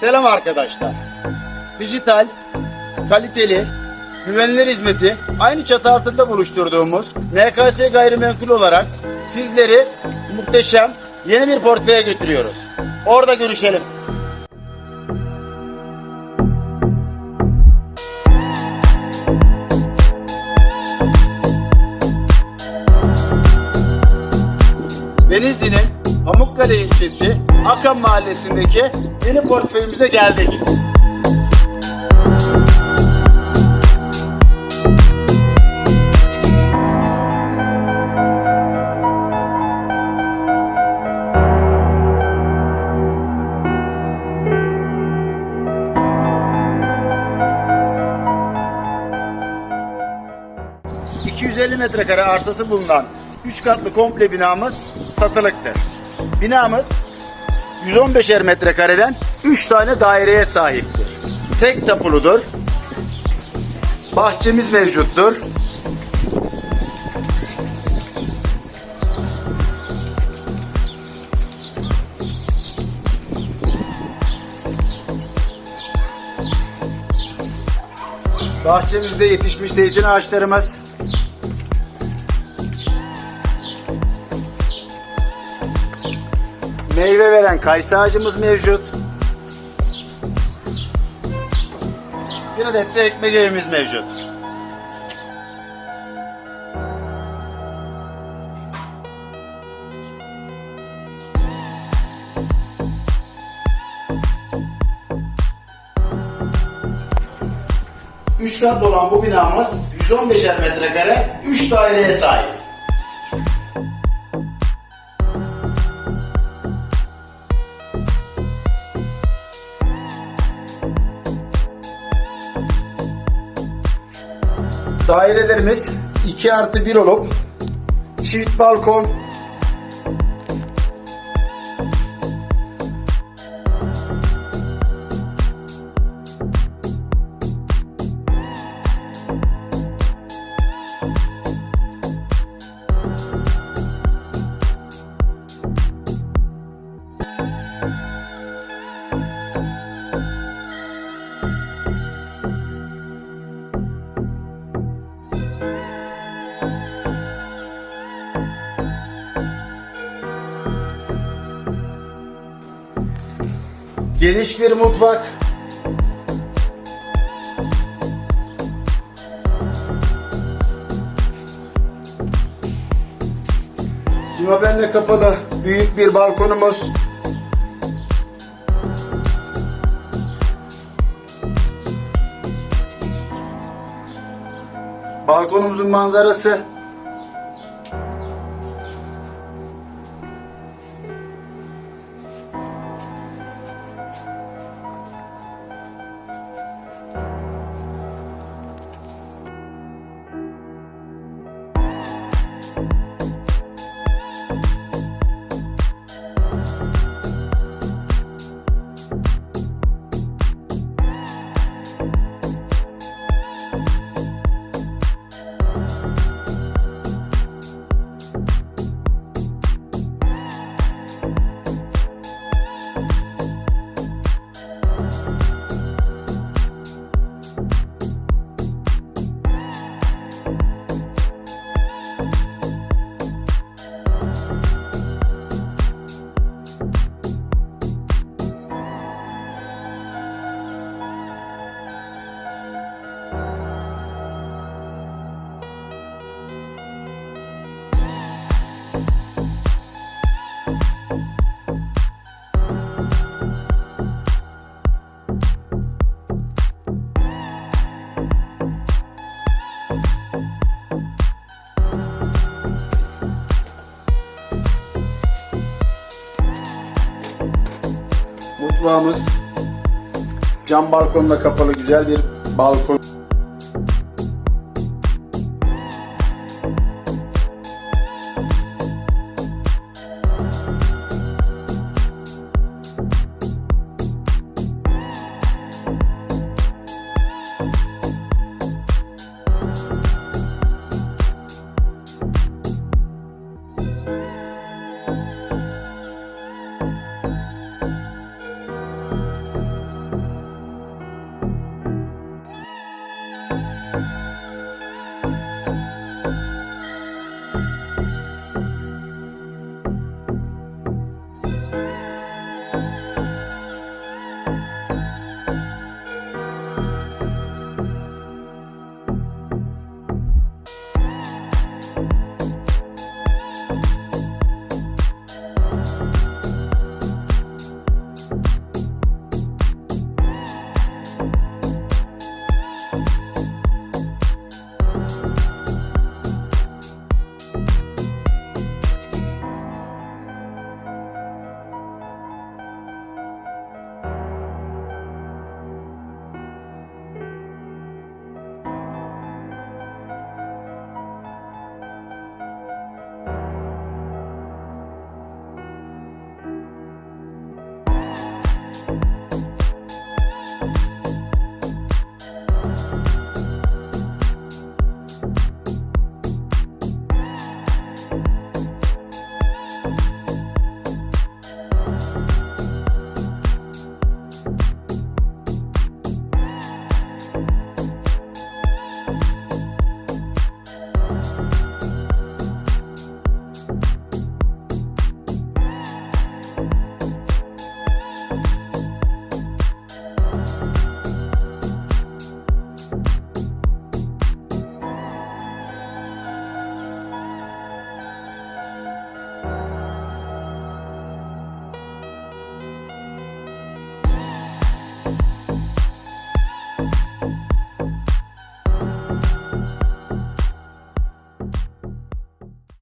Selam arkadaşlar. Dijital, kaliteli, güvenilir hizmeti aynı çatı altında buluşturduğumuz NKS Gayrimenkul olarak sizleri muhteşem yeni bir portföye götürüyoruz. Orada görüşelim. Denizli'nin Pamukkale ilçesi Akan mahallesindeki yeni portföyümüze geldik. ...250 metrekare arsası bulunan 3 katlı komple binamız satılıktır. Binamız 115'er metrekareden 3 tane daireye sahiptir. Tek tapuludur. Bahçemiz mevcuttur. Bahçemizde yetişmiş zeytin ağaçlarımız, meyve veren kayısı ağacımız mevcut. Bir adet de ekmek mevcut. Üç katlı olan bu binamız 115'er metrekare 3 daireye sahip. Dairelerimiz 2 artı 1 olup çift balkon, geniş bir mutfak, Dimabenle kapalı. Büyük bir balkonumuz. Balkonumuzun manzarası Bye. Mutfağımız cam balkonla kapalı güzel bir balkon. Bye.